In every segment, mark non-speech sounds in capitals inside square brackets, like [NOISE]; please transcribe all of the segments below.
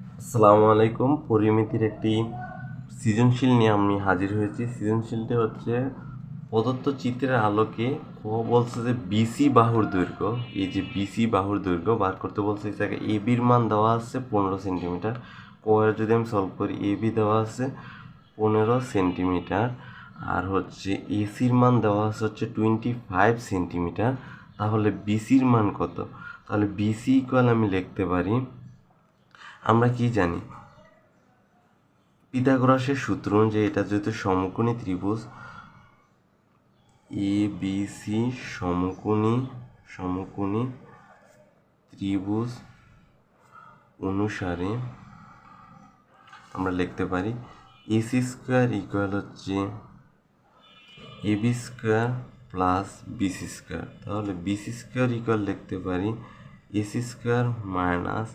আসসালামু আলাইকুম। পরিমিতির একটি সৃজনশীল নিয়ে আমি হাজির হয়েছি। সৃজনশীলটি হচ্ছে প্রদত্ত চিত্রের আলোকে ও বলছে যে বিসি বাহুর দৈর্ঘ্য, এই যে বিসি বাহুর দৈর্ঘ্য বার করতে বলছে, এই এ বির মান দেওয়া আছে পনেরো সেন্টিমিটার। এর যদি আমি সলভ করি এ বি দেওয়া আছে পনেরো সেন্টিমিটার। আর হচ্ছে এসির মান দেওয়া আছে হচ্ছে টোয়েন্টি ফাইভ সেন্টিমিটার। তাহলে বিসির মান কত? তাহলে বিসি ইকুয়াল আমি লিখতে পারি আমরা কি জানি? পিথাগোরাসের সূত্র অনুযায়ী এটা যেহেতু সমকোণী ত্রিভুজ এ বি সি সমকোণী সমকোণী ত্রিভুজ অনুসারে আমরা লিখতে পারি এসি স্কোয়ার ইকুয়াল হচ্ছে A B square plus BC square তাহলে বিসি স্কোয়ার ইকুয়াল লিখতে পারি AC square minus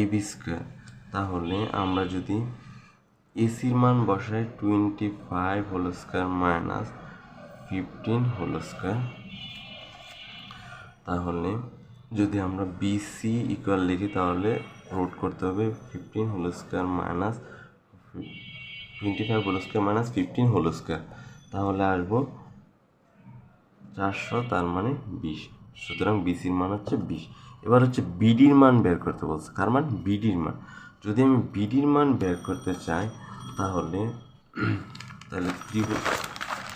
A square. তাহলে আমরা যদি এসির মান বসাই twenty five whole square minus fifteen whole square তাহলে যদি আমরা বিসি ইকুয়াল লিখি, তাহলে রোড করতে হবে fifteen whole square minus twenty five whole square minus fifteen whole square তাহলে আসব চারশো, তার মানে বিশ। সুতরাং বিসির মান হচ্ছে বিশ। এবার হচ্ছে বিডির মান বের করতে বলছে। কার মান? বিডির মান। যদি আমি বিডির মান বের করতে চাই, তাহলে [CLEARS THROAT] তাহলে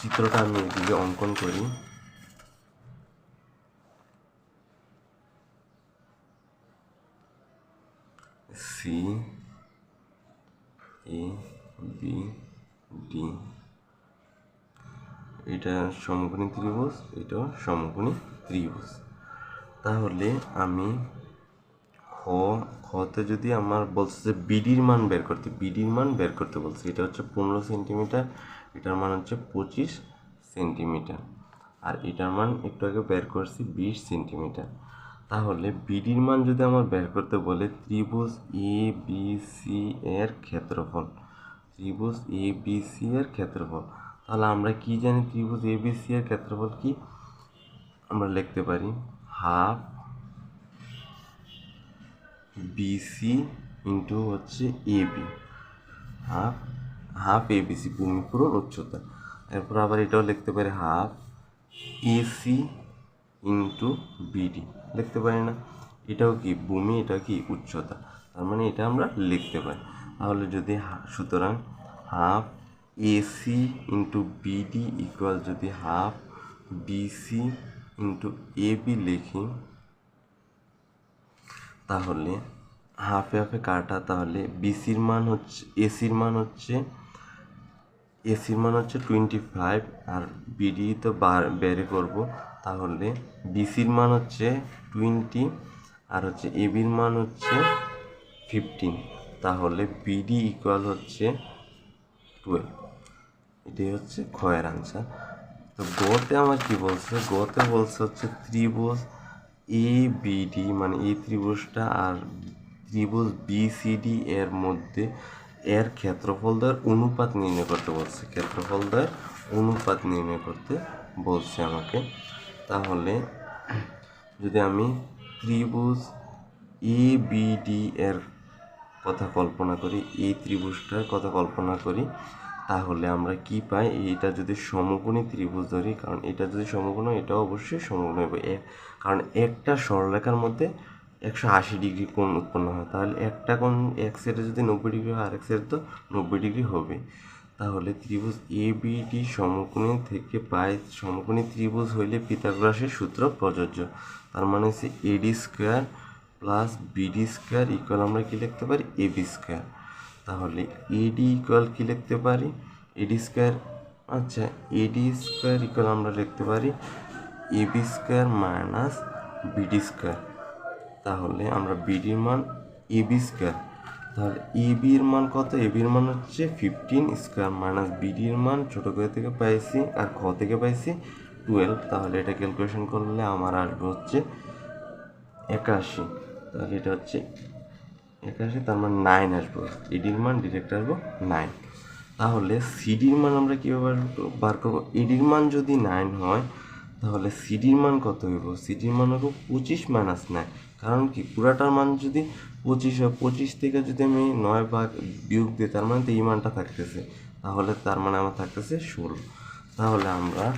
চিত্রটা আমি এদিকে অঙ্কন করি। সি এ বি ডি এটা সমকোণী ত্রিভুজ এটাও সমকোণী ত্রিভুজ। তাহলে আমি খ, খতে যদি আমার বলছে যে বিডির মান বের করতে, বিডির মান বের করতে বলছে, এটা হচ্ছে পনেরো সেন্টিমিটার, এটার মান হচ্ছে পঁচিশ সেন্টিমিটার। আর এটার মান একটু আগে বের করছি বিশ সেন্টিমিটার। তাহলে বিডির মান যদি আমার বের করতে বলে ত্রিভুজ এ, বি, সি এর ক্ষেত্রফল, ত্রিভুজ এ, বি, সি এর ক্ষেত্রফল, তাহলে আমরা কি জানি ত্রিভুজ এ, বি, সি এর ক্ষেত্রফল কি? আমরা লিখতে পারি হাফ বিসি ইন্টু হচ্ছে A B half half A BC ভূমি পূরণ উচ্চতা। এরপর আবার এটাও লিখতে পারি হাফ এসি ইন্টু বিডি লিখতে পারি না? এটাও কি ভূমি, এটা কি উচ্চতা? তার মানে এটা আমরা লিখতে পারি। তাহলে যদি সুতরাং half AC into BD equal যদি half BC into A B লিখি, তাহলে হাফে হাফে কাটা, তাহলে বিসির মান হচ্ছে এসির মান হচ্ছে এসির মান হচ্ছে টোয়েন্টি ফাইভ আর বিডি তো বার, বের করব, তাহলে বিসির মান হচ্ছে টোয়েন্টি আর হচ্ছে এবির মান হচ্ছে ফিফটিন তাহলে বিডি ইকুয়াল হচ্ছে টুয়েলভ এটাই হচ্ছে ক্ষয়ের আনসার তো গোতে আমার কি বলছে? গোতে বলছে হচ্ছে ত্রিভুজ এ বিডি মানে এই ত্রিভুজটা আর ত্রিভুজ বিসিডি এর মধ্যে এর ক্ষেত্রফল দ্বয়ের অনুপাত নির্ণয় করতে বলছে। ক্ষেত্রফল দ্বয়ের অনুপাত নির্ণয় করতে বলছে আমাকে। তাহলে যদি আমি ত্রিভুজ এ বিডি এর কথা কল্পনা করি, এই ত্রিভুজটার কথা কল্পনা করি তাহলে আমরা কি পাই? এটা যদি সমকোণী ত্রিভুজ ধরি, কারণ এটা যদি সমকোণ হয় এটা অবশ্যই সমকোণ হবে কারণ একটা সরলরেখার মধ্যে একশো আশি ডিগ্রি কোণ উৎপন্ন হয়। তাহলে একটা কোণ এক সাইডে যদি নব্বই ডিগ্রি হয়, আরেক সাইডে তো নব্বই ডিগ্রি হবে। তাহলে ত্রিভুজ এ বি ডি সমকোণী থেকে পাই, সমকোণী ত্রিভুজ হইলে পিতাগ্রাসের সূত্র প্রযোজ্য। তার মানে হচ্ছে AD square plus BD square equal আমরা কি লিখতে পারি? এবি স্কোয়ার তাহলে এডি ইকুয়াল কি লিখতে পারি? এডি স্কোয়ার আচ্ছা এডি স্কোয়ার ইকুয়াল আমরা লিখতে পারি AB square minus BD square তাহলে আমরা বিডির মান এবি স্কোয়ার তাহলে এবির মান কত? এবির মান হচ্ছে ফিফটিন স্কোয়ার মাইনাস বিডির মান ছোটো করে থেকে পাইছি আর খ থেকে পাইছি টুয়েলভ তাহলে এটা ক্যালকুলেশন করলে আমার আসবে হচ্ছে একাশি। তাহলে এটা হচ্ছে একাশি তার মানে নাইন আসব। এডির মান ডিরেক্ট আসব নাইন তাহলে সিডির মান আমরা কীভাবে বার- করব? এডির মান যদি নাইন হয়, তাহলে সিডির মান কত হইব? সিডির মান হইব পঁচিশ মাইনাস নাইন কারণ কি? পুরাটার মান যদি পঁচিশ হয়, পঁচিশ থেকে যদি আমি নয় ভাগ বিয়োগ দিই, তার মানে তো এই মানটা থাকতেছে। তাহলে তার মানে আমার থাকতেছে ষোলো। তাহলে আমরা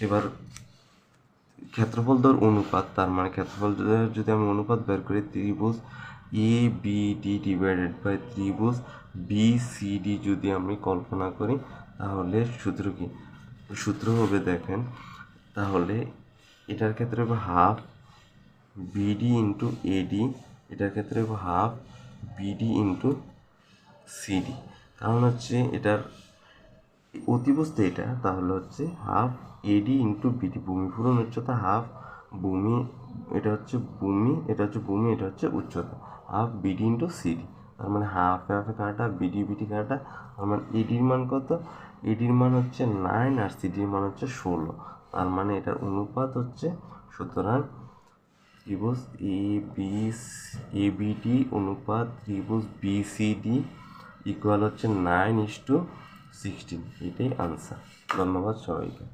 এবার ক্ষেত্রফল দর অনুপাত, তার মানে ক্ষেত্রফল যদি আমি অনুপাত বের করি ত্রিভুজ A B D divided by ত্রিভুজ বি সি ডি যদি আমি কল্পনা করি, তাহলে সূত্র কি? সূত্র হবে দেখেন, তাহলে এটার ক্ষেত্রে হবে হাফ বিডি ইন্টু এডি এটার ক্ষেত্রে হবে হাফ বিডি ইন্টু সিডি কারণ হচ্ছে এটার অতিবস্তু এটা, তাহলে হচ্ছে হাফ এডি ইন্টু বিডি ভূমি পূরণ উচ্চতা হাফ ভূমি, এটা হচ্ছে ভূমি, এটা হচ্ছে ভূমি, এটা হচ্ছে উচ্চতা। হাফ বিডি ইন্টু সিডি তার মানে হাফ হাফে কাটা, বিডি বিডি কাটা, তার মানে এডির মান কত? এডির মান হচ্ছে নাইন আর সিডির মান হচ্ছে ষোলো। তার মানে এটার অনুপাত হচ্ছে সুতরাং ত্রিভুজ এ বি এ বিডি অনুপাত ত্রিভুজ বি সি ডি ইকুয়াল হচ্ছে নাইন ইস টু সিক্সটিন এটাই আনসার ধন্যবাদ সবাইকে।